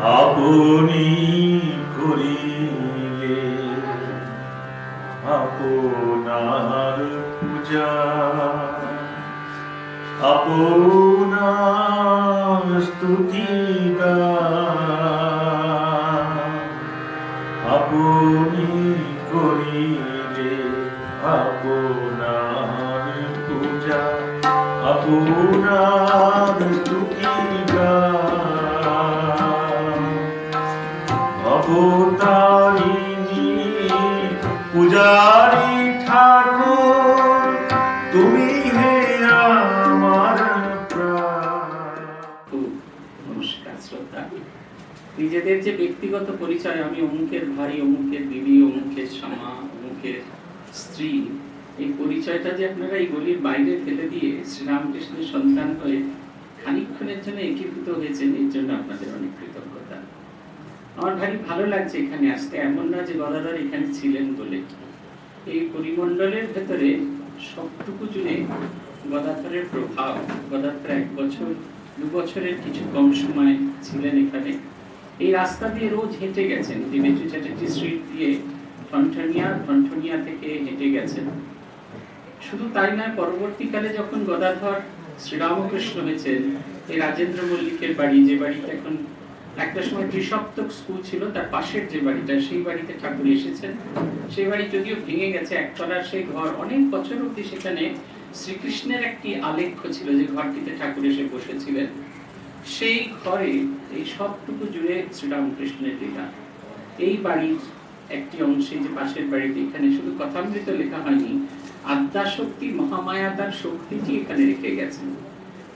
আপনি করিলে আপনার পূজা আপনার স্তুতি। আপনি করিলে আপনার পূজা আপনার ব্যক্তিগত পরিচয়, আমি অমুকের ভাই, অমুকের দিদি, অমুকের শামা, অমুকের স্ত্রী, এই পরিচয়টা যে আপনারা এই গলির বাইরে ফেলে দিয়ে শ্রীরামকৃষ্ণের সন্তান হয়ে খানিকক্ষণের জন্য একীভূত হয়েছেন, এর জন্য আপনাদের অনেক কৃতজ্ঞতা। আমার ভারী ভালো লাগছে এখানে আসতে, এমন না যে গদাধর এখানে ছিলেন বলে। এই পরিমণ্ডলের ভেতরে সবটুকু জুড়ে গদাধরের প্রভাব, গদাধর এক বছর, দু বছরের কিছু কম সময় ছিলেন এখানে। এই রাস্তা দিয়ে রোজ হেঁটে গেছেন। দিনেশু চ্যাটার্জি স্ট্রিট দিয়ে ঠনঠনিয়া ঠনঠনিয়া থেকে হেঁটে গেছেন। শুধু তাই নয়, পরবর্তীকালে যখন গদাধর শ্রীরামকৃষ্ণ হয়েছেন, এই রাজেন্দ্র মল্লিকের বাড়ি, যে বাড়িতে এখন একটা সময় ত্রিসপ্তক স্কুল ছিল, তার পাশের যে বাড়িটা, সেই বাড়িতে ঠাকুর এসেছেন। সেই বাড়ি যদিও ভেঙে গেছে, একতলার সেই ঘর, অনেক বছর অব্দি সেখানে শ্রীকৃষ্ণের একটি আলেখ্য ছিল, যে ঘরটিতে ঠাকুর এসে বসেছিলেন। সেই ঘরে এই সবটুকু জুড়ে শ্রীরামকৃষ্ণের লীলা। এই বাড়ির একটি অংশে যে পাশের বাড়িতে এখানে শুধু কথামৃত লেখা হয়নি আদ্যা শক্তি মহামায়া তার শক্তিটি এখানে রেখে গেছেন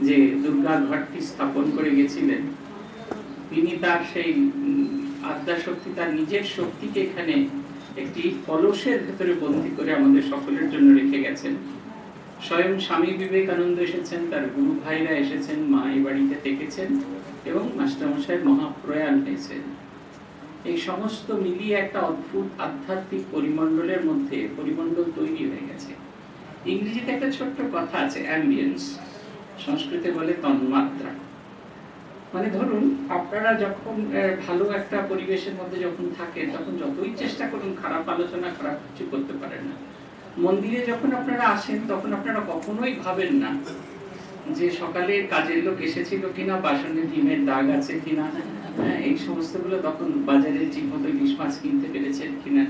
যে দুর্গা ঘরটি স্থাপন করে গেছিলেন। তিনি তার সেই উম, আদ্যা শক্তি তার নিজের শক্তিকে এখানে একটি কলসের ভেতরে বন্দি করে আমাদের সকলের জন্য রেখে গেছেন। স্বয়ং স্বামী বিবেকানন্দ এসেছেন তার গুরু ভাইরা এসেছেন মা এই বাড়িতে থেকেছেন। এবং মাস্টারমশাইয়ের মহাপ্রয়াণ হয়েছেন। এই সমস্ত মিলিয়ে একটা অদ্ভুত আধ্যাত্মিক পরিমণ্ডলের মধ্যে পরিমণ্ডল তৈরি হয়ে গেছে। ইংরেজিতে একটা ছোট্ট কথা আছে অ্যাম্বিয়েন্স সংস্কৃতে বলে তন্মাত্রা। মানে ধরুন, আপনারা যখন ভালো একটা পরিবেশের মধ্যে যখন থাকেন, তখন যতই চেষ্টা করুন, খারাপ আলোচনা, খারাপ কিছু করতে পারেন না। মন্দিরে যখন আপনারা আসেন, তখন আপনারা কখনোই ভাবেন না যে সকালে কাজের লোক এসেছিল কিনা বাসনে ডিমের দাগ আছে কিনা হ্যাঁ, এই সমস্তগুলো তখন বাজারে ঠিক মতো ইলিশ মাছ কিনতে পেরেছেন কিনা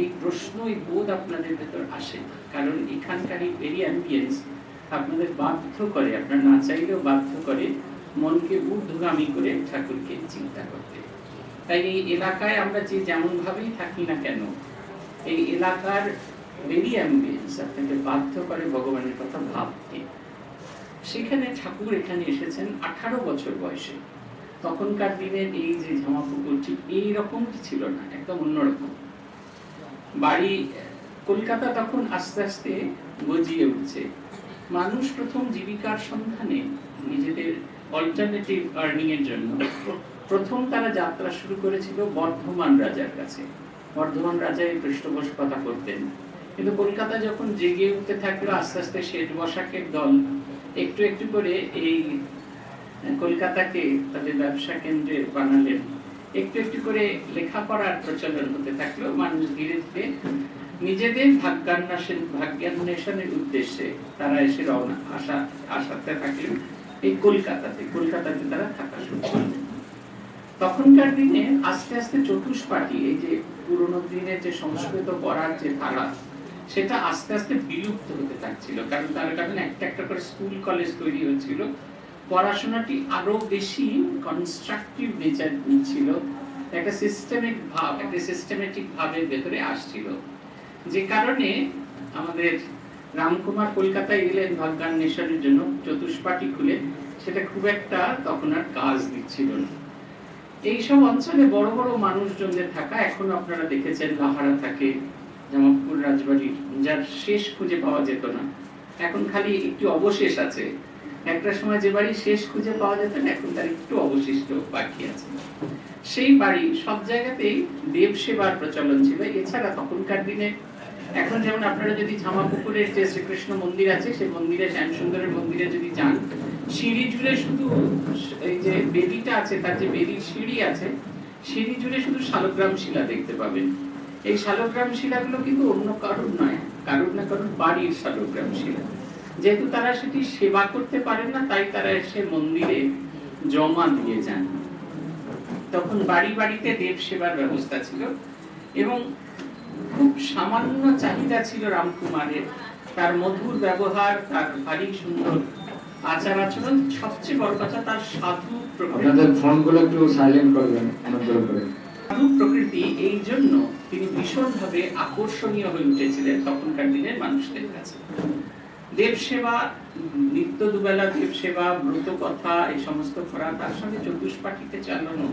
এই প্রশ্ন এই বোধ আপনাদের ভেতর আসে। কারণ এখানকার এই ভেরি অ্যাম্বিয়েন্স আপনাদের বাধ্য করে আপনার না চাইলেও বাধ্য করে মনকে ঊর্ধ্বগামী করে ঠাকুরকে চিন্তা করতে। তাই এই এলাকায় আমরা যে যেমন ভাবেই থাকি না কেন এই এলাকার ভেরি অ্যাম্বিয়েন্স আপনাকে বাধ্য করে ভগবানের কথা ভাবতে। সেখানে ঠাকুর এখানে এসেছেন আঠারো বছর বয়সে। তখনকার দিনের এই যে জামাপুকুর ঠিক এই রকম ছিল না, একদম অন্যরকম। বাড়ি, কলকাতা তখন আস্তে আস্তে গজিয়ে উঠছে। মানুষ প্রথম জীবিকার সন্ধানে নিজেদের অল্টারনেটিভ আর্নিং এর জন্য। প্রথম তারা যাত্রা শুরু করেছিল বর্ধমান রাজার কাছে। বর্ধমান রাজা এই পৃষ্ঠপোষকতা করতেন। কিন্তু কলকাতা যখন জেগে উঠতে থাকল, আস্তে আস্তে শেঠ বসাকের দল একটু একটু করে এই কলকাতাকে তাদের ব্যবসা কেন্দ্রে বানালেন। একটু একটু করে লেখাপড়ার প্রচলন হতে থাকল। মানুষ ধীরে ধীরে নিজেদের ভাগ্যান্বেষণ, ভাগ্যান্বেষণের উদ্দেশ্যে তারা এসে রওনা, আসা, আসাতে থাকলেন এই কলকাতাতে। কলকাতাতে তারা থাকা শুরু করলেন। তখনকার দিনে আস্তে আস্তে চতুষ্পাটি এই যে পুরোনো দিনের যে সংস্কৃত পড়ার যে ধারা সেটা আস্তে আস্তে বিলুপ্ত হতে থাকছিল কারণ তার কারণে একটা একটা করে স্কুল, কলেজ তৈরি হচ্ছিল পড়াশোনাটি আরও বেশি কনস্ট্রাকটিভ নেচার ছিল একটা সিস্টেমিক ভাব, একটা সিস্টেমেটিক ভাবে ভেতরে আসছিল। যে কারণে আমাদের রামকুমার কলকাতায় এলেন ভাগ্যান্বেষণের জন্য চতুষ্পাটি খুলে। সেটা খুব একটা তখন আর কাজ দিচ্ছিল না। এইসব অঞ্চলে বড় বড় মানুষজনদের থাকা, এখন আপনারা দেখেছেন লাহারা থাকে জামালপুর রাজবাড়ির যার শেষ খুঁজে পাওয়া যেত না। এখন খালি একটু অবশেষ আছে। একটা সময় যে বাড়ি শেষ খুঁজে পাওয়া যেত না, এখন তার একটু অবশিষ্ট বাকি আছে। সেই বাড়ি সব জায়গাতেই দেব সেবার প্রচলন ছিল। এছাড়া তখনকার দিনে এখন যেমন আপনারা যদি ঝামাপুকুরের যে শ্রীকৃষ্ণ মন্দির আছে, সেই মন্দিরে শ্যাম সুন্দরের মন্দিরে যদি যান, সিঁড়ি জুড়ে শুধু এই যে বেদিটা আছে, তার যে বেদির সিঁড়ি আছে, সিঁড়ি জুড়ে শুধু শালগ্রাম শিলা দেখতে পাবেন। এই শালগ্রাম শিলাগুলো কিন্তু অন্য কারোর নয়, কারোর না কারোর বাড়ির শালগ্রাম শিলা। যেহেতু তারা সেটি সেবা করতে পারেন না, তাই তারা এসে মন্দিরে জমা দিয়ে যান। তখন বাড়ি বাড়িতে দেব সেবার ব্যবস্থা ছিল এবং খুব সামান্য চাহিদা ছিল রামকুমারের। তার মধুর ব্যবহার, তার ভারী সুন্দর আচার আচরণ সবচেয়ে বড় কথা, তার সাধু আপনাদের ফোনগুলো একটু সাইলেন্ট করবেন অনুগ্রহ করে। সাধু প্রকৃতি এই জন্য তিনি ভীষণভাবে আকর্ষণীয় হয়ে উঠেছিলেন তখনকার দিনের মানুষদের কাছে। দেব সেবা নিত্য দুবেলা দেব সেবা ব্রত কথা এই সমস্ত করা তার সঙ্গে চালানো,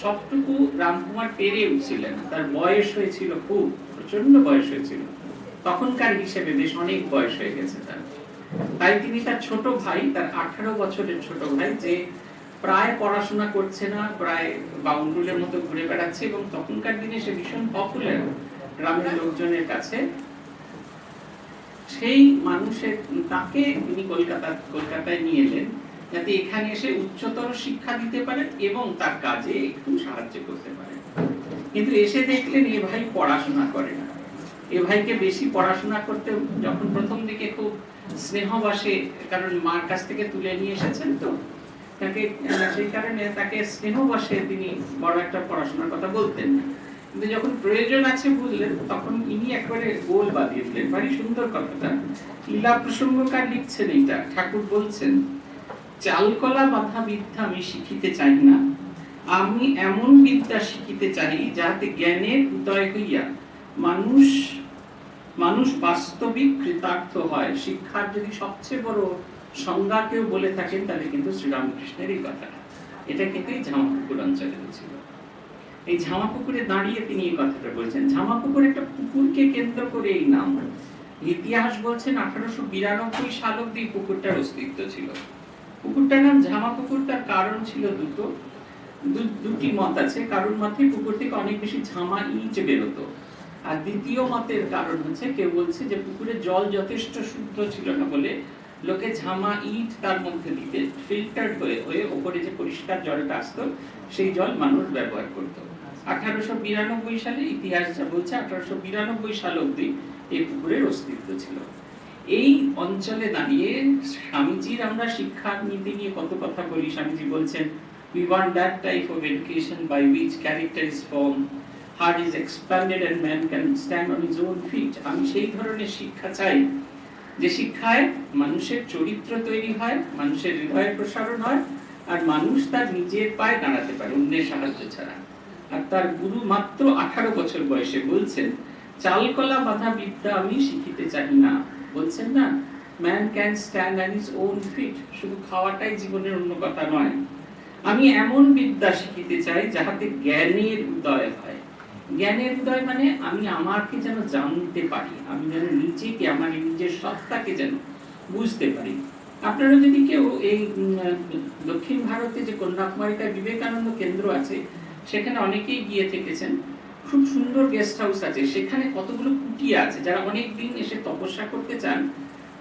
সবটুকু রামকুমার পেরে উঠছিলেন। তার বয়স হয়েছিল খুব প্রচণ্ড বয়স হয়েছিল। তখনকার হিসেবে বেশ অনেক বয়স হয়ে গেছে তার। তাই তিনি তার ছোট ভাই, তার আঠারো বছরের ছোট ভাই, যে প্রায় পড়াশোনা করছে না, প্রায় বাউন্ডুলের মতো ঘুরে বেড়াচ্ছে এবং তখনকার দিনে সে ভীষণ পপুলার গ্রামের লোকজনের কাছে। সেই মানুষের তাকে তিনি কলকাতা, কলকাতায় নিয়ে এলেন যাতে এখানে এসে উচ্চতর শিক্ষা দিতে পারেন এবং তার কাজে একটু সাহায্য করতে পারেন কিন্তু এসে দেখলেন এ ভাই পড়াশোনা করে না। এ ভাইকে বেশি পড়াশোনা করতে যখন প্রথম দিকে খুব স্নেহবাসে কারণ মার কাছ থেকে তুলে নিয়ে এসেছেন তো তাকে সেই কারণে তাকে তিনি বড় একটা পড়াশোনার কথা বলতেন। না কিন্তু যখন প্রয়োজন আছে বুঝলেন তখন ইনি একবারে গোল বাঁধিয়ে দিলেন ভারী সুন্দর কথাটা। লীলা প্রসঙ্গকার লিখছেন ঠাকুর বলছেন, চালকলা বাধা বিদ্যা আমি শিখিতে চাই না। আমি এমন বিদ্যা শিখিতে চাই যাহাতে জ্ঞানের উদয় হইয়া মানুষ মানুষ বাস্তবিক কৃতার্থ হয়। শিক্ষার যদি সবচেয়ে বড় সংজ্ঞা কেউ বলে থাকেন তাহলে কিন্তু শ্রীরামকৃষ্ণের এই কথাটা এটা কিন্তু এই ঝামাপুকুর অঞ্চলে ছিল। এই ঝামাপুকুরে দাঁড়িয়ে তিনি এই কথাটা বলছেন, ঝামাপুকুর একটা পুকুরকে কেন্দ্র করে এই নাম ইতিহাস বলছেন আঠারোশো বিরানব্বই সাল অব্দি পুকুরটার অস্তিত্ব ছিল। পুকুরটার নাম ঝামা পুকুর তার কারণ ছিল দুটো। দুটি মত আছে। কারোর মতে পুকুর থেকে অনেক বেশি ঝামা ইট বেরোতো। আর দ্বিতীয় মতের কারণ হচ্ছে, কেউ বলছে যে পুকুরের জল যথেষ্ট শুদ্ধ ছিল না বলে লোকে ঝামা ইট তার মধ্যে দিতে ফিল্টার হয়ে হয়ে ওপরে যে পরিষ্কার জলটা আসতো, সেই জল মানুষ ব্যবহার করতো। আঠারোশো বিরানব্বই সালে ইতিহাস যা বলছে, আঠারোশো বিরানব্বই সাল অব্দি এই পুকুরের অস্তিত্ব ছিল। এই অঞ্চলে দাঁড়িয়ে স্বামীজির আমরা শিক্ষার নীতি নিয়ে কত কথা বলি, স্বামীজি বলছেন, we want that type of education by which character is formed, heart is expanded and man can stand on his own feet. আমি সেই ধরনের শিক্ষা চাই যে শিক্ষায় মানুষের চরিত্র তৈরি হয়, মানুষের হৃদয়ের প্রসারণ হয়, আর মানুষ তার নিজের পায়ে দাঁড়াতে পারে, অন্যের সাহায্য ছাড়া। আর তার গুরু মাত্র আঠারো বছর বয়সে বলছেন চালকলা বাধা বিদ্যা আমি শিখিতে চাই না। বলছেন না man can stand on his own feet শুধু খাওয়াটাই জীবনের অন্য কথা নয়। আমি এমন বিদ্যা শিখিতে চাই যাহাতে জ্ঞানের উদয় হয়। জ্ঞানের উদয় মানে আমি আমাকে যেন জানতে পারি, আমি যেন নিজেকে, আমার নিজের সত্তাকে যেন বুঝতে পারি। আপনারা যদি কেউ এই দক্ষিণ ভারতে যে কন্যাকুমারিকায় বিবেকানন্দ কেন্দ্র আছে, সেখানে অনেকেই গিয়ে থেকেছেন। খুব সুন্দর গেস্ট হাউস আছে, সেখানে কতগুলো কুটিয়া আছে, যারা অনেক দিন এসে তপস্যা করতে চান,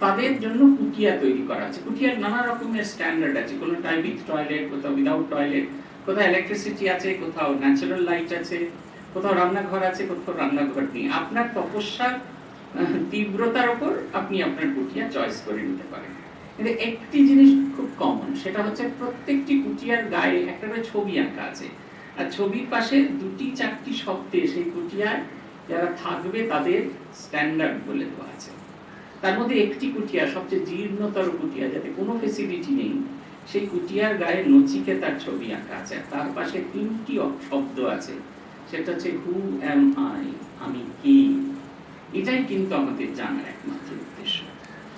তাদের জন্য কুটিয়া তৈরি করা আছে। কুটিয়ার নানা রকমের স্ট্যান্ডার্ড আছে, কোনো টাই উইথ টয়লেট কোথাও উইদাউট টয়লেট কোথাও ইলেকট্রিসিটি আছে, কোথাও ন্যাচারাল লাইট আছে। কোথাও রান্নাঘর আছে, কোথাও রান্নাঘর নেই। আপনার তপস্যার তীব্রতার উপর আপনি আপনার কুটিয়া চয়েস করে নিতে পারেন। কিন্তু একটি জিনিস খুব কমন সেটা হচ্ছে প্রত্যেকটি কুটিয়ার গায়ে একটা করে ছবি আঁকা আছে। আর ছবির পাশে দুটি চারটি শব্দে সেই কুটিয়ার যারা থাকবে তাদের স্ট্যান্ডার্ড বলে দেওয়া আছে। তার মধ্যে একটি কুটিয়া, সবচেয়ে জীর্ণতর কুটিয়া, যাতে কোনো ফেসিলিটি নেই, সেই কুটিয়ার গায়ে নচিকে তার ছবি আঁকা আছে। তার পাশে তিনটি শব্দ আছে। সেটা হচ্ছে হু অ্যাম আই আমি কে? এটাই কিন্তু আমাদের জানার একমাত্র উদ্দেশ্য।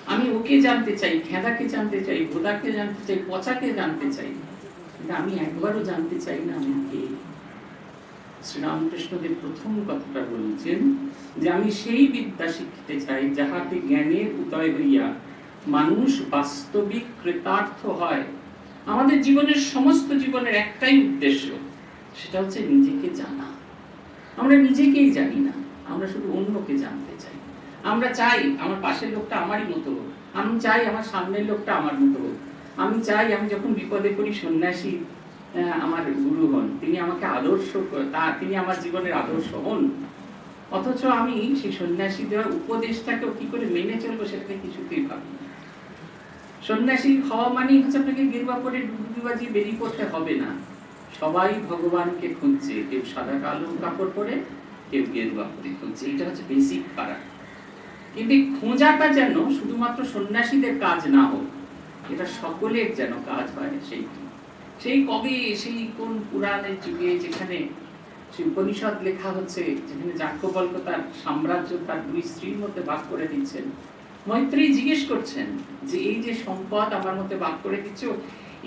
আমি ওকে জানতে চাই, খেদাকে জানতে চাই, ভোদাকে জানতে চাই, পচাকে জানতে চাই। আমি একবারও জানতে চাই না আমি কে। শ্রীরামকৃষ্ণদেব প্রথম কথাটা বলছেন যে আমি সেই বিদ্যা শিখতে চাই যাহাতে জ্ঞানের উদয় হইয়া মানুষ বাস্তবিক কৃতার্থ হয়। আমাদের জীবনের সমস্ত জীবনের একটাই উদ্দেশ্য, সেটা হচ্ছে নিজেকে জানা। আমরা নিজেকেই জানি না, আমরা শুধু অন্যকে জানতে চাই। আমরা চাই আমার পাশের লোকটা আমারই মতো হোক, আমি চাই আমার সামনের লোকটা আমার মতো হোক। আমি চাই আমি যখন বিপদে পড়ি সন্ন্যাসী আমার গুরু হন, তিনি আমাকে আদর্শ তা, তিনি আমার জীবনের আদর্শ হন। অথচ আমি সেই সন্ন্যাসী দেওয়ার উপদেশটাকেও কি করে মেনে চলবো সেটাকে কিছুতেই ভাবি। সন্ন্যাসী হওয়া মানেই হচ্ছে আপনাকে পরে ডুবডুবি বাজিয়ে বেরিয়ে পড়তে হবে না। সবাই ভগবানকে খুঁজছে, কেউ সাদা কালো কাপড় পরে, কেউ গেরুয়া পরে খুঁজছে। এটা হচ্ছে বেসিক ফারাক কিন্তু খোঁজাটা যেন শুধুমাত্র সন্ন্যাসীদের কাজ না হোক, এটা সকলের যেন কাজ হয় সেই সেই কবে, সেই কোন পুরাণের যুগে যেখানে সেই উপনিষদ লেখা হচ্ছে, যেখানে যাজ্ঞবল্ক তার সাম্রাজ্য, তার দুই স্ত্রীর মধ্যে ভাগ করে দিচ্ছেন, মৈত্রী জিজ্ঞেস করছেন যে, এই যে সম্পদ আমার মধ্যে ভাগ করে দিচ্ছ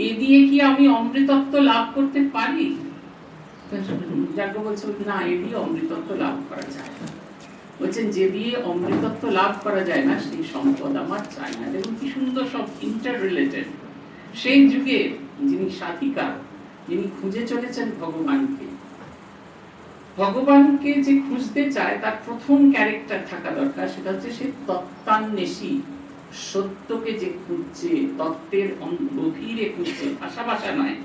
এ দিয়ে কি আমি অমৃতত্ব লাভ করতে পারি? যাজ্ঞ বলছেন না, এ দিয়ে অমৃতত্ব লাভ করা যায় না। বলছেন, যে দিয়ে অমৃতত্ব লাভ করা যায় না, সেই সম্পদ আমার চাই না। দেখুন, কি সুন্দর সব ইন্টার রিলেটেড সেই যুগে যিনি সাধিকা যিনি খুঁজে চলেছেন ভগবানকে ভগবানকে যে খুঁজতে চায়, তার প্রথম ক্যারেক্টার থাকা দরকার, সেটা হচ্ছে সে তত্ত্বান্বেষী। সত্যকে যে খুঁজছে, তত্ত্বের গভীরে খুঁজছে, ভাষা ভাষা নয়,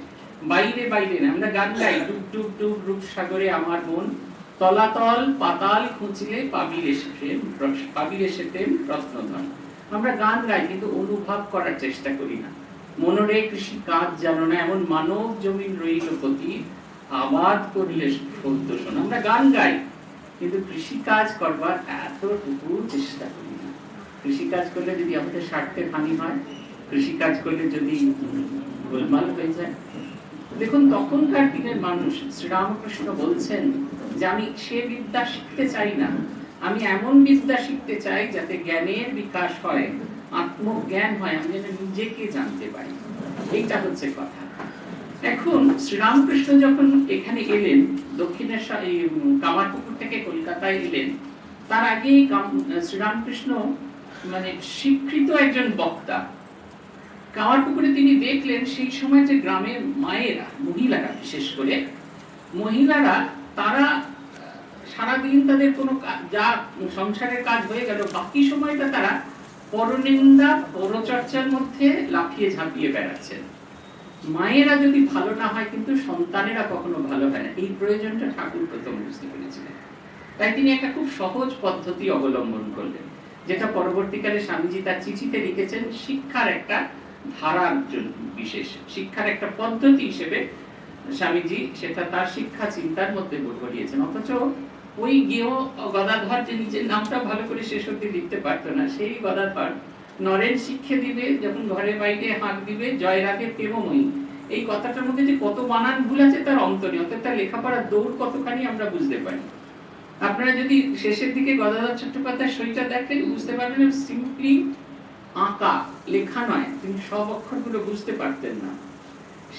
বাইরে বাইরে না আমরা গান গাই, ডুব ডুব ডুব রূপ সাগরে আমার মন, তলাতল পাতাল খুঁজলে রস- পাবিল এসে প্রেম রত্নধন আমরা গান গাই, কিন্তু অনুভব করার চেষ্টা করি না। মনরে কৃষি কাজ জানো না, এমন মানব জমিন রইল প্রতি আবাদ করলে শোন আমরা গান গাই, কিন্তু কৃষি কাজ করবার এতটুকু চেষ্টা করি না কৃষি কাজ করলে যদি আমাদের স্বার্থের হানি হয় কৃষি কাজ করলে যদি গোলমাল হয়ে যায়, দেখুন তখনকার দিনের মানুষ শ্রীরামকৃষ্ণ বলছেন যে আমি সে বিদ্যা শিখতে চাই না। আমি এমন বিদ্যা শিখতে চাই যাতে জ্ঞানের বিকাশ হয়, আত্মজ্ঞান হয়, আমি যেন নিজেকে জানতে পারি। এইটা হচ্ছে কথা। এখন শ্রীরামকৃষ্ণ যখন এখানে এলেন, দক্ষিণেশ্বর, এই কামারপুকুর থেকে কলকাতায় এলেন, তার আগেই শ্রীরামকৃষ্ণ মানে স্বীকৃত একজন বক্তা। কাওয়ার পুকুরে তিনি দেখলেন সেই সময় যে গ্রামের মায়েরা, মহিলারা বিশেষ করে, মহিলারা তারা সারাদিন তাদের কোনো যা সংসারের কাজ হয়ে গেল, বাকি সময়টা তারা পরনিন্দা, পরচর্চার মধ্যে লাফিয়ে ঝাঁপিয়ে বেড়াচ্ছেন। মায়েরা যদি ভালো না হয়, কিন্তু সন্তানেরা কখনো ভালো হয় না। এই প্রয়োজনটা ঠাকুর প্রথম বুঝতে পেরেছিলেন। তাই তিনি একটা খুব সহজ পদ্ধতি অবলম্বন করলেন। যেটা পরবর্তীকালে স্বামীজি তার চিঠিতে লিখেছেন, শিক্ষার একটা ধারার জন্য বিশেষ। শিক্ষার একটা পদ্ধতি হিসেবে স্বামীজি সেটা তার শিক্ষা চিন্তার মধ্যে গড়িয়েছেন অথচ ওই গেহ গদাধর যে নিজের নামটা ভালো করে শেষ অব্দি লিখতে পারতো না, সেই গদাধর নরেন শিক্ষা দিবে, যখন ঘরে বাইরে হাঁক দিবে, জয় রাগে প্রেমময়ী। এই কথাটার মধ্যে যে কত বানান ভুল আছে, তার অন্ত নেই। অর্থাৎ তার লেখাপড়ার দৌড় কতখানি আমরা বুঝতে পারি? আপনারা যদি শেষের দিকে গদাধর চট্টোপাধ্যায়ের সইটা দেখেন, বুঝতে পারবেন সিম্পলি আঁকা, লেখা নয়, তিনি সব অক্ষরগুলো বুঝতে পারতেন না।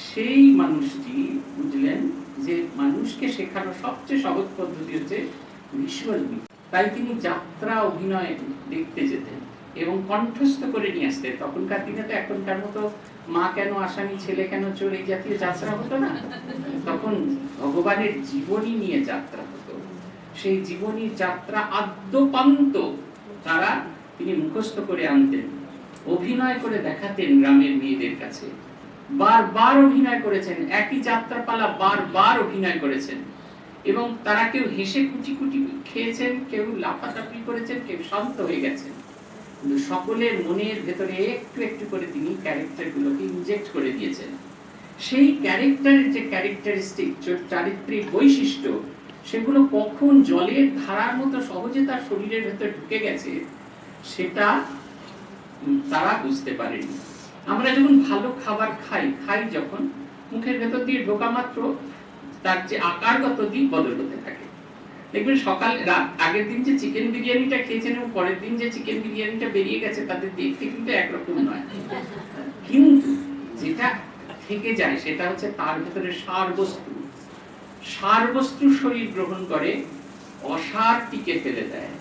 সেই মানুষটি বুঝলেন যে মানুষকে শেখানো সবচেয়ে সহজ পদ্ধতি হচ্ছে ভিজুয়াল তাই তিনি যাত্রা, অভিনয় দেখতে যেতেন এবং কণ্ঠস্থ করে নিয়ে আসতেন। তখনকার দিনে তো এখনকার মতো মা কেন আসামি, ছেলে কেন চোর, এই জাতীয় যাত্রা হতো না। তখন ভগবানের জীবনী নিয়ে যাত্রা সেই জীবনী যাত্রা আদ্যপান্ত তারা তিনি মুখস্থ করে আনতেন, অভিনয় করে দেখাতেন গ্রামের মেয়েদের কাছে। বারবার অভিনয় করেছেন, একই যাত্রাপালা বারবার অভিনয় করেছেন। এবং তারা কেউ হেসে কুটি কুটি খেয়েছেন, কেউ লাফালাফি করেছেন, কেউ শান্ত হয়ে গেছেন। কিন্তু সকলের মনের ভেতরে একটু একটু করে তিনি ক্যারেক্টারগুলোকে ইনজেক্ট করে দিয়েছেন। সেই ক্যারেক্টারের যে ক্যারেক্টারিস্টিক চারিত্রিক বৈশিষ্ট্য সেগুলো কখন জলের ধারার মতো সহজে তার শরীরের ভেতর ঢুকে গেছে, সেটা তারা বুঝতে পারেনি। আমরা যখন ভালো খাবার খাই খাই যখন, মুখের ভেতর দিয়ে ঢোকা মাত্র তার যে আকারগত দিক বদল হতে থাকে। দেখবেন সকাল, রাত, আগের দিন যে চিকেন বিরিয়ানিটা খেয়েছেন এবং পরের দিন যে চিকেন বিরিয়ানিটা বেরিয়ে গেছে, তাদের দেখতে কিন্তু একরকম নয়। কিন্তু যেটা থেকে যায়, সেটা হচ্ছে তার ভেতরে সার বস্তু। সার বস্তু শরীর গ্রহণ করে, অসার টিকে ফেলে দেয়।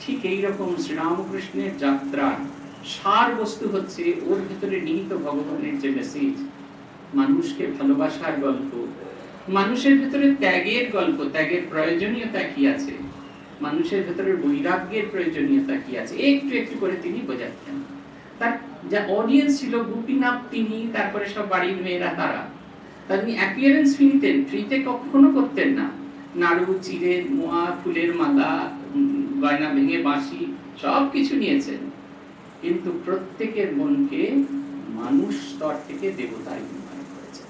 ঠিক এইরকম শ্রীরামকৃষ্ণের যাত্রা সার বস্তু হচ্ছে ওর ভিতরে নিহিত ভগবানের যে মেসেজ মানুষকে ভালোবাসার গল্প, মানুষের ভিতরে ত্যাগের গল্প, ত্যাগের প্রয়োজনীয়তা কি আছে? মানুষের ভেতরে বৈরাগ্যের প্রয়োজনীয়তা কি আছে? একটু একটু করে তিনি বোঝাচ্ছেন। তার যা অডিয়েন্স ছিল গোপীনাথ তিনি, তারপরে সব বাড়ির মেয়েরা, তারা। তা তিনি অ্যাপিয়ারেন্স ফিনিতেন ফ্রিতে কখনো করতেন না। নাড়ু, চিড়ে, মোয়া, ফুলের মালা গয়না ভেঙে বাঁশি সব কিছু নিয়েছেন। কিন্তু প্রত্যেকের মনকে মানুষ স্তর থেকে দেবতায় উন্নয়ন করেছেন।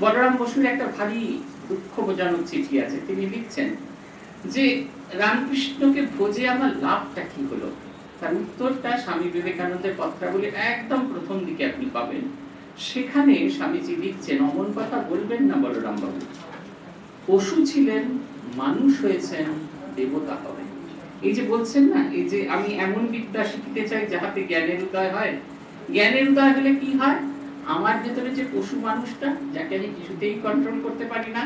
বলরাম বসুর একটা ভারী দুঃখজনক চিঠি আছে, তিনি লিখছেন যে, রামকৃষ্ণকে ভোজে আমার লাভটা কি হলো? তার উত্তরটা স্বামী বিবেকানন্দের পত্রাবলী একদম প্রথম দিকে আপনি পাবেন। সেখানে স্বামীজি লিখছেন, অমন কথা বলবেন না বলরাম বাবু। পশু ছিলেন, মানুষ হয়েছেন, দেবতা হবেন। এই যে বলছেন না, এই যে আমি এমন বিদ্যা শিখিতে চাই যাহাতে জ্ঞানের উদয় হয়। জ্ঞানের উদয় হলে কি হয়? আমার ভেতরে যে পশু মানুষটা, যাকে আমি কিছুতেই কন্ট্রোল করতে পারি না,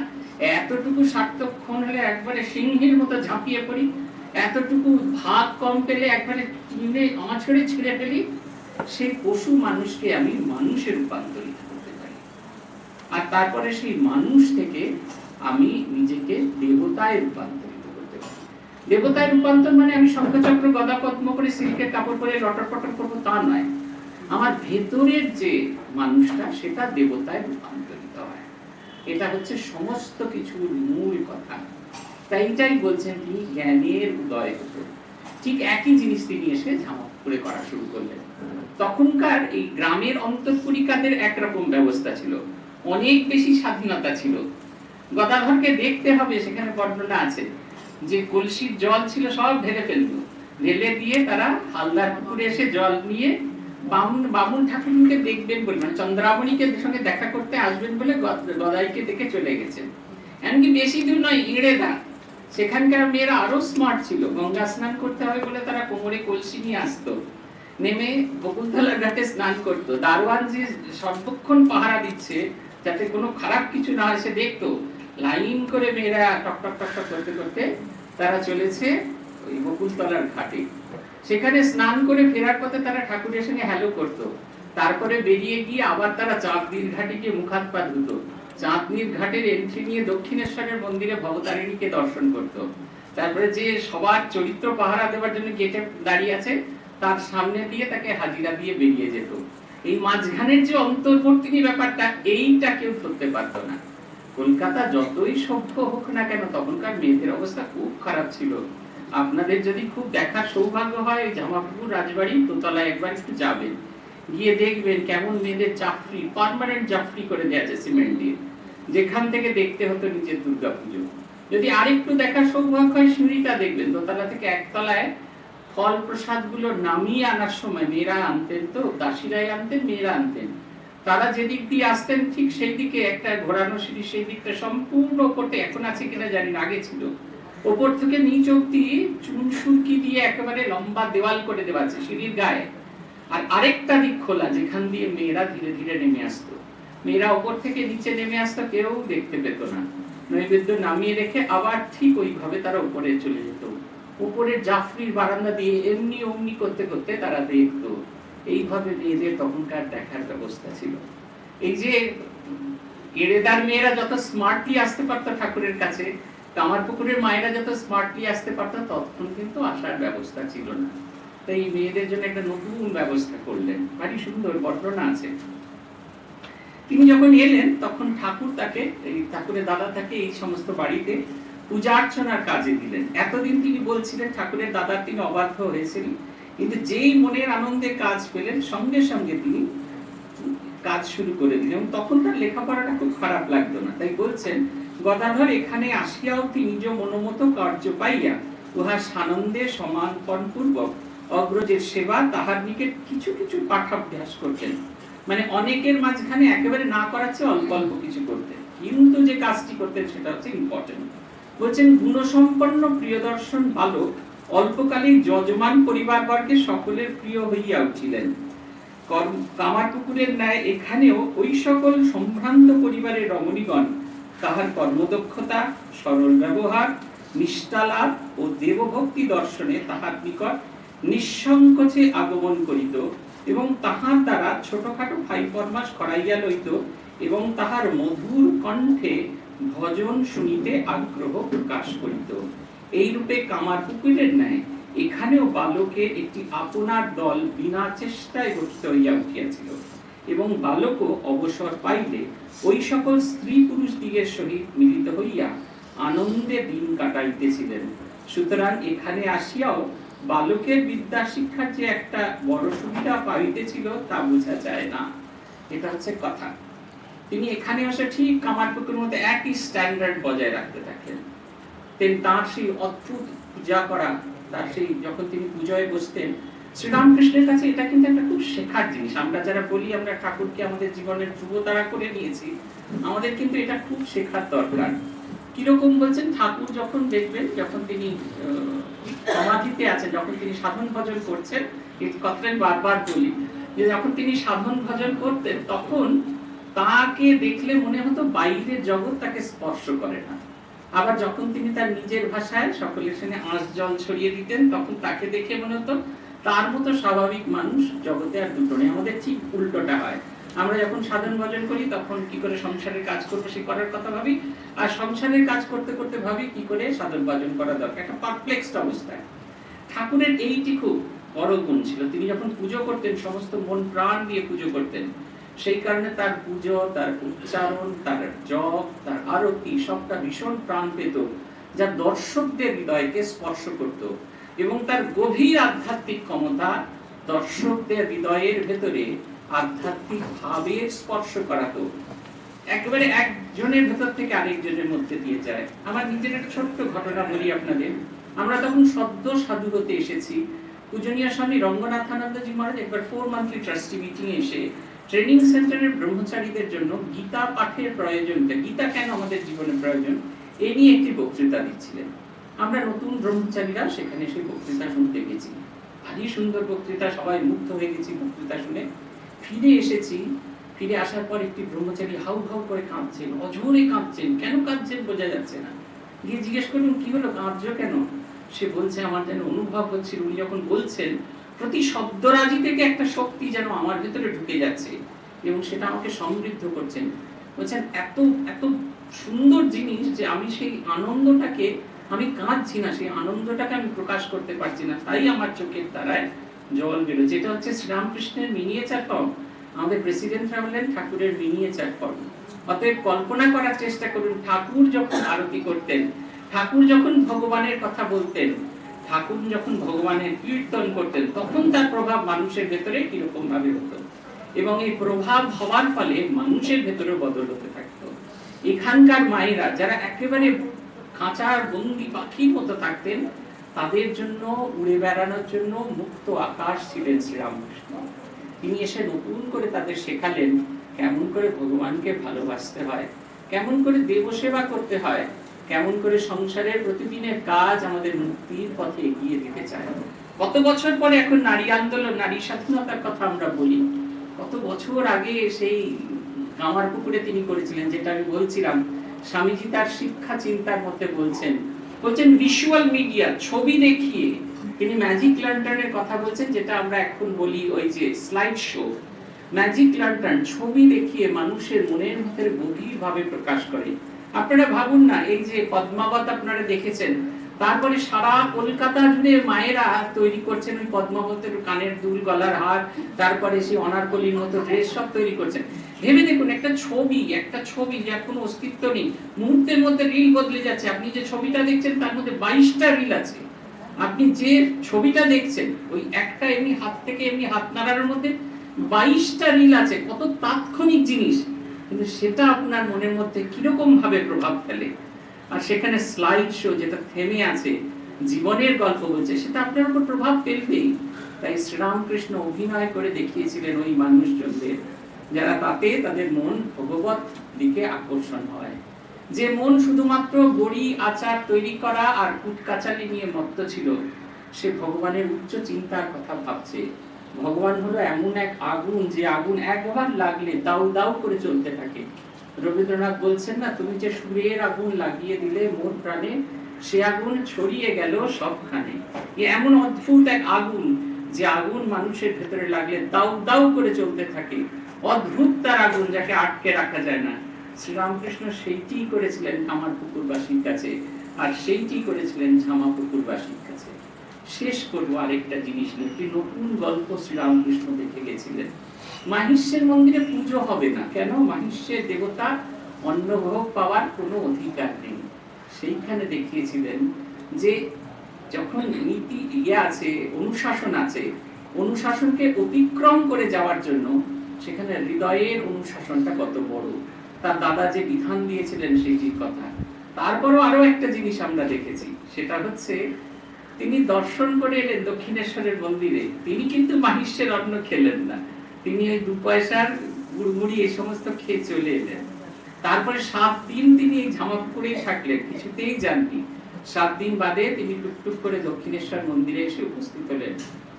এতটুকু সার্থক্ষণ হলে একবারে সিংহের মতো ঝাঁপিয়ে পড়ি, এতটুকু ভাত কম পেলে একবারে চিনে আঁচড়ে ছিঁড়ে ফেলি সেই পশু মানুষকে আমি মানুষে রূপান্তরিত করতে পারি আর তারপরে সেই মানুষ থেকে আমি নিজেকে দেবতায় রূপান্তরিত করতে পারি দেবতায় রূপান্তর মানে আমি শঙ্খচক্র, গদা, পদ্ম করে সিল্কের কাপড় পরে লটর পটর করব তা নয়। আমার ভেতরের যে মানুষটা, সেটা দেবতায় রূপান্তরিত হয়। এটা হচ্ছে সমস্ত কিছুর মূল কথা। তাই এটাই বলছেন তিনি জ্ঞানের উদয় হতো। ঠিক একই জিনিস তিনি এসে ঝামক করে করা শুরু করলেন। তখনকার এই গ্রামের অন্তঃপুরিকাদের একরকম ব্যবস্থা ছিল। অনেক বেশি স্বাধীনতা ছিল। গদাধরকে দেখতে হবে, সেখানে বর্ণনা আছে, যে কলসির জল ছিল সব ঢেলে ফেলল। ঢেলে দিয়ে তারা হালদার পুকুরে এসে জল নিয়ে বামুন বামুন ঠাকুরকে দেখবেন বলে মানে চন্দ্রামণিকে সঙ্গে দেখা করতে আসবেন বলে গদ- গদাইকে দেখে চলে গেছেন এমনকি বেশি দূর নয় ইংরেজা সেখানকার মেয়েরা আরও স্মার্ট ছিল। গঙ্গা স্নান করতে হবে বলে তারা কোমরে কলসি নিয়ে আসতো। নেমে বকুলতলা ঘাটে স্নান করতো। দারোয়ান যে সর্বক্ষণ পাহারা দিচ্ছে, যাতে কোনো খারাপ কিছু না হয়, সে দেখতো, লাইন করে মেয়েরা টক টক টক টক করতে করতে তারা চলেছে ওই বকুলতলার ঘাটে। সেখানে স্নান করে ফেরার পথে তারা ঠাকুরের সঙ্গে হ্যালো করতো। তারপরে বেরিয়ে গিয়ে আবার তারা চাঁদনির ঘাটে গিয়ে মুখাত পা ধুতো। চাঁদনির ঘাটের এন্ট্রি নিয়ে দক্ষিণেশ্বরের মন্দিরে ভবতারিণীকে দর্শন করত। তারপরে যে সবার চরিত্র পাহারা দেওয়ার জন্য গেটে দাঁড়িয়ে আছে তার সামনে দিয়ে তাকে হাজিরা দিয়ে বেরিয়ে যেত। এই মাঝখানের যে অন্তর্বর্তী ব্যাপারটা, এইটা কেউ ধরতে পারতো না। কলকাতা যতই সভ্য হোক না কেন, তখনকার মেয়েদের অবস্থা খুব খারাপ ছিল। আপনাদের যদি খুব দেখার সৌভাগ্য হয়, ওই জামাপুকুর রাজবাড়ি দোতলায় একবার একটু যাবেন। গিয়ে দেখবেন কেমন মেয়েদের চাকরি পার্মানেন্ট চাকরি করে দেওয়া আছে সিমেন্ট দিয়ে। যেখান থেকে দেখতে হতো নিজের দুর্গা পুজো যদি আরেকটু দেখার সৌভাগ্য হয়, সিঁড়িটা দেখবেন, দোতলা থেকে একতলায় ফল প্রসাদগুলো নামিয়ে আনার সময় মেয়েরা আনতেন তো, দাসীরাই আনতেন, মেয়েরা আনতেন। তারা যেদিক দিয়ে আসতেন, ঠিক সেই দিকে একটা ঘোরানো সিঁড়ি, সেই দিকটা সম্পূর্ণ ওপরতে এখন আছে কিনা জানি না, আগে ছিল। ওপর থেকে নিচ অব্দি চুন সুরকি দিয়ে একেবারে লম্বা দেওয়াল করে দেওয়া আছে সিঁড়ির গায়ে। আর আরেকটা দিক খোলা, যেখান দিয়ে মেয়েরা ধীরে ধীরে নেমে আসতো। মেয়েরা ওপর থেকে নিচে নেমে আসতো, কেউ দেখতে পেত না। নৈবেদ্য নামিয়ে রেখে আবার ঠিক ওইভাবে তারা উপরে চলে যেত। উপরে জাফরির বারান্দা দিয়ে এমনি অমনি করতে করতে তারা দেখতো, এইভাবে মেয়েদের তখনকার দেখার ব্যবস্থা ছিল। এই যে এড়েদার মেয়েরা যত স্মার্টলি আসতে পারতো ঠাকুরের কাছে, কামার পুকুরের মায়েরা যত স্মার্টলি আসতে পারতো, তখন কিন্তু আসার ব্যবস্থা ছিল না। তাই মেয়েদের জন্য একটা নতুন ব্যবস্থা করলেন। ভারী সুন্দর বর্ণনা আছে। তিনি যখন এলেন, তখন ঠাকুর তাকে, এই ঠাকুরের দাদা তাকে এই সমস্ত বাড়িতে পূজা অর্চনার কাজে দিলেন। এতদিন তিনি বলছিলেন, ঠাকুরের দাদার তিনি অবাধ্য হয়েছিলেন কিন্তু যেই মনের আনন্দে কাজ পেলেন, সঙ্গে সঙ্গে তিনি কাজ শুরু করে দিলেন। এবং তখন তার লেখাপড়াটা খুব খারাপ লাগতো না। তাই বলছেন, গদাধর, এখানে আসিয়াও তিনি নিজ মনোমত কার্য পাইয়া উহা সানন্দে সমানপণ পূর্বক অগ্রজের সেবা, তাহার নিকট কিছু কিছু পাঠাভ্যাস করতেন। মানে অনেকের মাঝখানে একেবারে না করাচ্ছে অল্প অল্প কিছু করতেন। কিন্তু যে কাজটি করতেন, সেটা হচ্ছে ইম্পর্টেন্ট বলছেন, গুণসম্পন্ন প্রিয়দর্শন বালক অল্পকালেই যজমান পরিবারবর্গে সকলের প্রিয় হইয়া উঠিলেন। কামারপুকুরের ন্যায় এখানেও ওই সকল সম্ভ্রান্ত পরিবারের রমণীগণ তাহার কর্মদক্ষতা, সরল ব্যবহার, নিষ্ঠালাভ ও দেবভক্তি দর্শনে তাহার নিকট নিঃসংকোচে আগমন করিত এবং তাহার দ্বারা ছোটখাটো ভাই ফরমাস করাইয়া লইত এবং তাহার মধুর কণ্ঠে ভজন শুনিতে আগ্রহ প্রকাশ করিত। এই রূপে কামার পুকুরের ন্যায় এখানেও বালকের একটি আপনার দল বিনা চেষ্টায় গঠিত হইয়া উঠিয়াছিল এবং বালকও অবসর পাইলে ওই সকল স্ত্রী পুরুষ দিগের সহিত মিলিত হইয়া আনন্দে দিন কাটাইতেছিলেন। সুতরাং এখানে আসিয়াও বালকের বিদ্যা শিক্ষার যে একটা বড় সুবিধা পাইতেছিল তা বোঝা যায় না। এটা হচ্ছে কথা। তিনি এখানে এসে ঠিক কামারপুকুর মধ্যে একই স্ট্যান্ডার্ড বজায় রাখতে থাকেন। তেন তার সেই অদ্ভুত পূজা করা, তার সেই যখন তিনি পূজায় বসতেন, শ্রীরামকৃষ্ণের কাছে এটা কিন্তু একটা খুব শেখার জিনিস। আমরা যারা বলি আমরা ঠাকুরকে আমাদের জীবনের ধ্রুবতারা করে নিয়েছি, আমাদের কিন্তু এটা খুব শেখার দরকার। কীরকম বলছেন? ঠাকুর যখন দেখবেন, যখন তিনি সমাধিতে আছেন, যখন তিনি সাধন ভজন করছেন, এই কথাটা বারবার বলি যে যখন তিনি সাধন ভজন করতেন, তখন তাকে দেখলে মনে হতো বাইরের জগৎ তাকে স্পর্শ করে না। আবার যখন তিনি তার নিজের ভাষায় সকলের সঙ্গে আঁশ জল ছড়িয়ে দিতেন, তখন তাকে দেখে মনে হতো তার মতো স্বাভাবিক মানুষ জগতে আর দুটো নেই। আমাদের ঠিক উল্টোটা হয়। আমরা যখন সাধন ভজন করি, তখন কি করে সংসারের কাজ করব সে করার কথা ভাবি? আর সংসারের কাজ করতে করতে ভাবি কি করে? সাধন ভজন করা দরকার। একটা পারপ্লেক্সড অবস্থায় ঠাকুরের এইটি খুব বড় গুণ ছিল। তিনি যখন পুজো করতেন, সমস্ত মন প্রাণ দিয়ে পুজো করতেন। সেই কারণে তার পুজো, তার উচ্চারণ, তার জপ, তার আরতি সবটা ভীষণ প্রাণ পেত, যা দর্শকদের হৃদয়কে স্পর্শ করত। এবং তার গভীর আধ্যাত্মিক ক্ষমতা দর্শকদের হৃদয়ের ভেতরে আধ্যাত্মিক ভাবের স্পর্শ করাতো। একেবারে একজনের ভেতর থেকে আরেকজনের মধ্যে দিয়ে যায়। আমার নিজের একটা ছোট্ট ঘটনা বলি আপনাদের। আমরা তখন সদ্য সাধু হতে এসেছি। পূজনীয় স্বামী রঙ্গনাথানন্দজি মহারাজ একবার ফোর মান্থলি ট্রাস্টি মিটিং এসে ট্রেনিং সেন্টারের ব্রহ্মচারীদের জন্য গীতা পাঠের প্রয়োজনীয়তা গীতা কেন আমাদের জীবনে প্রয়োজন? এ নিয়ে একটি বক্তৃতা দিচ্ছিলেন। আমরা নতুন ব্রহ্মচারীরা সেখানে সেই বক্তৃতা শুনতে গেছি। ভারী সুন্দর বক্তৃতা, সবাই মুগ্ধ হয়ে গেছি বক্তৃতা শুনে। ফিরে এসেছি। ফিরে আসার পর একটি ব্রহ্মচারী হাউ হাউ করে কাঁদছেন, অঝরে কাঁদছেন, কেন কাঁদছেন বোঝা যাচ্ছে না। গিয়ে জিজ্ঞেস করুন, কি হলো? কাঁদছো কেন? সে বলছে, আমার যেন অনুভব হচ্ছিল। উনি যখন বলছেন প্রতি শব্দরাজি থেকে একটা শক্তি যেন আমার ভেতরে ঢুকে যাচ্ছে এবং সেটা আমাকে সমৃদ্ধ করছেন। বলছেন, এত এত সুন্দর জিনিস যে আমি সেই আনন্দটাকে, আমি কাঁদছি না, সেই আনন্দটাকে আমি প্রকাশ করতে পারছি না। তাই আমার চোখের তারায় জল বেরো যেটা হচ্ছে শ্রীরামকৃষ্ণের মিনিয়েচার ফর্ম। আমাদের প্রেসিডেন্টরা হলেন ঠাকুরের মিনিয়েচার ফর্ম। অতএব কল্পনা করার চেষ্টা করুন, ঠাকুর যখন আরতি করতেন, ঠাকুর যখন ভগবানের কথা বলতেন ঠাকুর যখন ভগবানের কীর্তন করতেন, তখন তার প্রভাব মানুষের ভেতরে কীরকম ভাবে হতো? এবং এই প্রভাব হওয়ার ফলে মানুষের ভেতরে বদল হতে থাকতো। এখানকার মায়েরা যারা একেবারে খাঁচার বন্দি পাখির মতো থাকতেন, তাদের জন্য, উড়ে বেড়ানোর জন্য মুক্ত আকাশ ছিলেন শ্রীরামকৃষ্ণ। তিনি এসে নতুন করে তাদের শেখালেন কেমন করে ভগবানকে ভালোবাসতে হয়, কেমন করে দেব সেবা করতে হয় কেমন করে সংসারের প্রতিদিনের কাজ আমাদের মুক্তির পথে এগিয়ে দিতে চায়? কত বছর পরে এখন নারী আন্দোলন, নারী স্বাধীনতার কথা আমরা বলি। কত বছর আগে সেই কামার পুকুরে তিনি করেছিলেন, যেটা আমি বলছিলাম, স্বামীজি তার শিক্ষা চিন্তার মধ্যে বলছেন। বলছেন ভিজুয়াল মিডিয়া ছবি দেখিয়ে। তিনি ম্যাজিক ল্যান্টার্নের কথা বলছেন, যেটা আমরা এখন বলি ওই যে স্লাইড শো ম্যাজিক ল্যান্টার্ন ছবি দেখিয়ে মানুষের মনের ভিতরে গভীর ভাবে প্রকাশ করে। আপনারা ভাবুন না, এই যে পদ্মাবত আপনারা দেখেছেন, তারপরে সারা কলকাতা জুড়ে মায়েরা তৈরি করছেন ওই পদ্মাবতের কানের দুল, গলার হার, তারপরে সেই অনারকলির মতো ড্রেস সব তৈরি করছেন। ভেবে দেখুন, একটা ছবি একটা ছবি যার কোনো অস্তিত্ব নেই, মুহূর্তের মধ্যে রিল বদলে যাচ্ছে। আপনি যে ছবিটা দেখছেন, তার মধ্যে বাইশটা রিল আছে। আপনি যে ছবিটা দেখছেন, ওই একটা এমনি হাত থেকে এমনি হাত নাড়ানোর মধ্যে বাইশটা রিল আছে। কত তাৎক্ষণিক জিনিস। কিন্তু সেটা আপনার মনের মধ্যে কীরকম ভাবে প্রভাব ফেলে? আর সেখানে স্লাইড শো যেটা থেমে আছে, জীবনের গল্প বলছে, সেটা আপনার উপর প্রভাব ফেলবেই। তাই শ্রীরামকৃষ্ণ অভিনয় করে দেখিয়েছিলেন ওই মানুষজনদের, যারা তাতে তাদের মন ভগবত দিকে আকর্ষণ হয়। যে মন শুধুমাত্র বড়ি, আচার তৈরি করা আর কুটকাচালি নিয়ে মত্ত ছিল, সে ভগবানের উচ্চ চিন্তার কথা ভাবছে। ভগবান হলো এমন এক আগুন যে আগুন একবার লাগলে দাউ দাউ করে চলতে থাকে। রবীন্দ্রনাথ বলছেন না, তুমি যে সুরের আগুন লাগিয়ে দিলে মোর প্রাণে, সে আগুন ছড়িয়ে গেল সবখানে। এমন অদ্ভুত এক আগুন যে আগুন মানুষের ভেতরে লাগলে দাউ দাউ করে চলতে থাকে। অদ্ভুত তার আগুন যাকে আটকে রাখা যায় না। শ্রীরামকৃষ্ণ সেইটি করেছিলেন কামার পুকুরবাসীর কাছে, আর সেইটি করেছিলেন ঝামা পুকুরবাসীর কাছে। শেষ করব আরেকটা জিনিস নিয়ে। একটি নতুন গল্প শ্রীরামকৃষ্ণ দেখে গেছিলেন। মাহিষ্যের মন্দিরে পুজো হবে না। কেন? মাহিষ্যের দেবতা অন্নভোগ পাওয়ার কোনো অধিকার নেই। সেইখানে দেখিয়েছিলেন যে যখন নীতি ইয়ে আছে, অনুশাসন আছে, অনুশাসনকে অতিক্রম করে যাওয়ার জন্য সেখানে হৃদয়ের অনুশাসনটা কত বড়। তার দাদা যে বিধান দিয়েছিলেন সেইটির কথা। তারপরও আরও একটা জিনিস আমরা দেখেছি। সেটা হচ্ছে তিনি দর্শন করে এলেন দক্ষিণেশ্বরের মন্দিরে। তিনি কিন্তু মাহিষ্যের অন্ন খেলেন না। তিনি ওই দু পয়সার গুড়মুড়ি এই সমস্ত খেয়ে চলে এলেন। তারপরে সাত দিন তিনি এই জামাপুরেই থাকলেন, কিছুতেই যাননি। সাত দিন বাদে তিনি টুকটুক করে দক্ষিণেশ্বর মন্দিরে এসে উপস্থিত হলেন।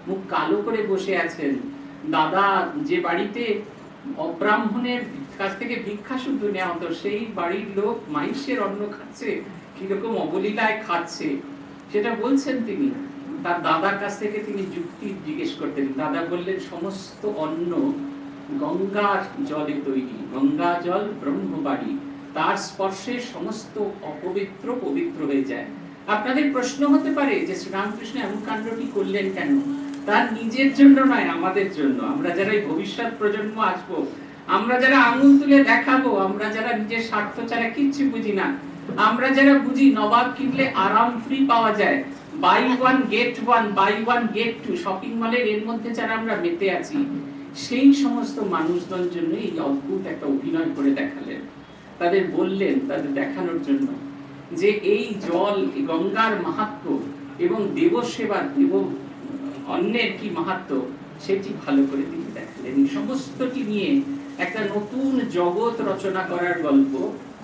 মুখ কালো করে বসে আছেন। দাদা, যে বাড়িতে অব্রাহ্মণের কাছ থেকে ভিক্ষা শুদ্ধ নেওয়া হতো, সেই বাড়ির লোক মাইসের অন্ন খাচ্ছে, কীরকম অবলীলায় খাচ্ছে। সেটা বলছেন তিনি, তার দাদার কাছ থেকে তিনি যুক্তি জিজ্ঞেস করতেন। দাদা বললেন, সমস্ত অন্ন গঙ্গার জলে তৈরি। গঙ্গা জল ব্রহ্মবাড়ি তার স্পর্শে সমস্ত অপবিত্র পবিত্র হয়ে যায়। আপনাদের প্রশ্ন হতে পারে যে শ্রীরামকৃষ্ণ এমন কাণ্ডটি করলেন কেন? তার নিজের জন্য নয়, আমাদের জন্য। আমরা যারা এই ভবিষ্যৎ প্রজন্ম আসব, আমরা যারা আঙুল তুলে দেখাবো, আমরা যারা নিজের স্বার্থ ছাড়া কিচ্ছু বুঝি না আমরা যারা বুঝি নবাব কিনলে আরাম ফ্রি পাওয়া যায় buy one get one buy one get two shopping মলের এর মধ্যে যারা আমরা মেতে আছি, সেই সমস্ত মানুষদের জন্য এই অদ্ভুত একটা অভিনয় করে দেখালেন। তাদের বললেন, তাদের দেখানোর জন্য যে এই জল গঙ্গার মাহাত্ম এবং দেব সেবার দেব, অন্যের কি মাহাত্ম, সেটি ভালো করে তিনি দেখালেন। এই সমস্তটি নিয়ে একটা নতুন জগৎ রচনা করার গল্প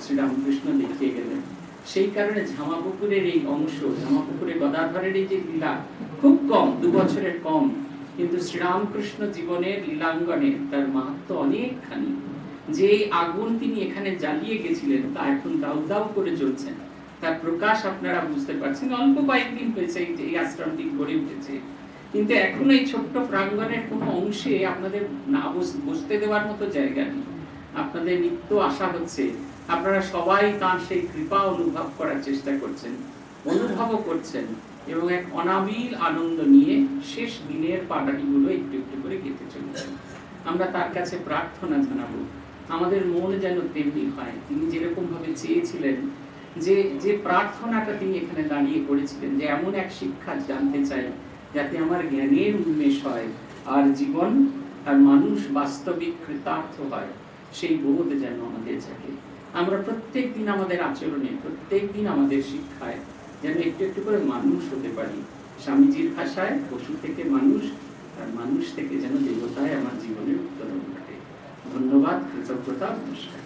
শ্রীরামকৃষ্ণ দেখিয়ে গেলেন। সেই কারণে ঝামাপুকুরের এই অংশ, ঝামাপুকুরে গদাধরের এই যে লীলা, খুব কম, দু বছরের কম। কিন্তু শ্রীরামকৃষ্ণ জীবনের লীলাঙ্গনে তার মাহাত্ম অনেকখানি। যে আগুন তিনি এখানে জ্বালিয়ে গেছিলেন, তা এখন দাউ দাউ করে জ্বলছেন তার প্রকাশ আপনারা বুঝতে পারছেন, অল্প কয়েকদিন হয়েছে এই আশ্রমটি গড়ে উঠেছে। কিন্তু এখন এই ছোট্ট প্রাঙ্গণের কোনো অংশে আপনাদের না বস- বসতে দেওয়ার মতো জায়গা নেই। আপনাদের নিত্য আশা হচ্ছে আপনারা সবাই তার সেই কৃপা অনুভব করার চেষ্টা করছেন, অনুভবও করছেন এবং এক অনাবিল আনন্দ নিয়ে শেষ দিনের পাটাটিগুলো একটু একটু করে কেটে চলেছেন। আমরা তার কাছে প্রার্থনা জানাব, আমাদের মন যেন তেমনি হয়। তিনি যেরকমভাবে চেয়েছিলেন, যে যে প্রার্থনাটা তিনি এখানে দাঁড়িয়ে করেছিলেন, যে এমন এক শিক্ষা জানতে চাই যাতে আমার জ্ঞানের উন্মেষ হয় আর জীবন আর মানুষ বাস্তবিক কৃতার্থ হয়, সেই বোধ যেন আমাদের জাগে। আমরা প্রত্যেক দিন আমাদের আচরণে, প্রত্যেক দিন আমাদের শিক্ষায় যেন একটু একটু করে মানুষ হতে পারি। স্বামীজির ভাষায় পশু থেকে মানুষ আর মানুষ থেকে যেন দেবতায় আমার জীবনে উত্তরণ ঘটে। ধন্যবাদ, কৃতজ্ঞতা, নমস্কার।